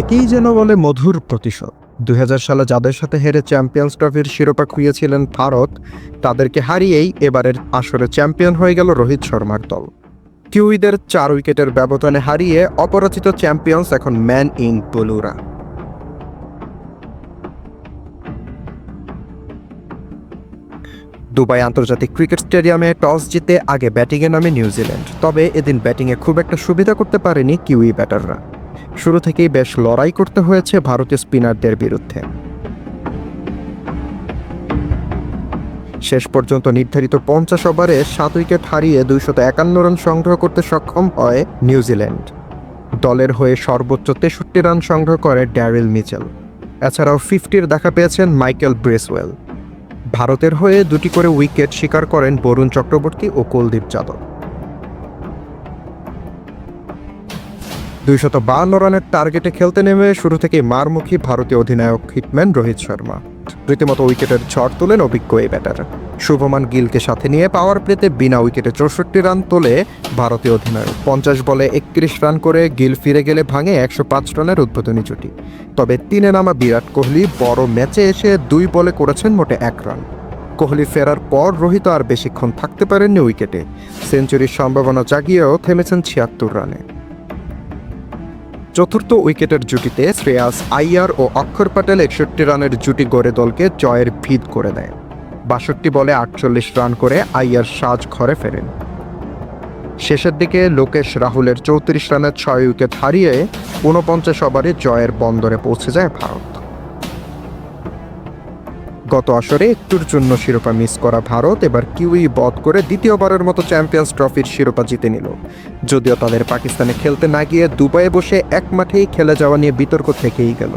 একেই যেন বলে মধুর প্রতিশোধ। দুই হাজার সালে যাদের সাথে হেরে চ্যাম্পিয়ন্স ট্রফির শিরোপা খুইয়েছিলেন ভারত, তাদেরকে হারিয়েই এবারের আসরে চ্যাম্পিয়ন হয়ে গেল রোহিত শর্মার দল। কিউইদের চার উইকেটের ব্যবধানে হারিয়ে অপরাজিত চ্যাম্পিয়ন্স এখন ম্যান ইন বলুরা দুবাই আন্তর্জাতিক ক্রিকেট স্টেডিয়ামে টস জিতে আগে ব্যাটিংয়ে নামে নিউজিল্যান্ড, তবে এদিন ব্যাটিংয়ে খুব একটা সুবিধা করতে পারেনি কিউই ব্যাটাররা। শুরু থেকেই বেশ লড়াই করতে হয়েছে ভারতীয় স্পিনারদের বিরুদ্ধে। শেষ পর্যন্ত নির্ধারিত পঞ্চাশ ওভারে সাত উইকেট হারিয়ে দুইশত একান্ন রান সংগ্রহ করতে সক্ষম হয় নিউজিল্যান্ড। দলের হয়ে সর্বোচ্চ তেষট্টি রান সংগ্রহ করে ড্যারিল মিচেল। এছাড়াও ফিফটির দেখা পেয়েছেন মাইকেল ব্রেসওয়েল। ভারতের হয়ে দুটি করে উইকেট শিকার করেন বরুণ চক্রবর্তী ও কুলদীপ যাদব। দুইশত বাহান্ন রানের টার্গেটে খেলতে নেমে শুরু থেকে মারমুখী ভারতীয় অধিনায়ক হিটম্যান রোহিত শর্মা। রীতিমতো উইকেটের ঝড় তোলেন অভিজ্ঞ এই ব্যাটার। শুভমান গিলকে সাথে নিয়ে পাওয়ার প্লেতে বিনা উইকেটে চৌষট্টি রান তোলে ভারতীয় অধিনায়ক। পঞ্চাশ বলে একত্রিশ রান করে গিল ফিরে গেলে ভাঙে একশো পাঁচ রানের উদ্বোধনী জুটি। তবে তিনে নামা বিরাট কোহলি বড় ম্যাচে এসে দুই বলে করেছেন মোটে এক রান। কোহলি ফেরার পর রোহিত আর বেশিক্ষণ থাকতে পারেননি উইকেটে। সেঞ্চুরির সম্ভাবনা জাগিয়েও থেমেছেন ছিয়াত্তর রানে। চতুর্থ উইকেটের জুটিতে শ্রেয়াস আইয়ার ও অক্ষর প্যাটেল একষট্টি রানের জুটি গড়ে দলকে জয়ের ভিত করে দেয়। বাষট্টি বলে আটচল্লিশ রান করে আইয়ার সাজ ঘরে ফেরেন। শেষের দিকে লোকেশ রাহুলের চৌত্রিশ রানের ছয় উইকেট হারিয়ে ঊনপঞ্চাশ ওভারে জয়ের বন্দরে পৌঁছে যায় ভারত। গত আসরে একটুর জন্য শিরোপা মিস করা ভারত, এবার কিউই বধ করে দ্বিতীয়বারের মতো চ্যাম্পিয়ন্স ট্রফির শিরোপা জিতে নিল। যদিও তাদের পাকিস্তানে খেলতে না গিয়ে দুবাইয়ে বসে এক মাঠেই খেলে যাওয়া নিয়ে বিতর্ক থেকেই গেল।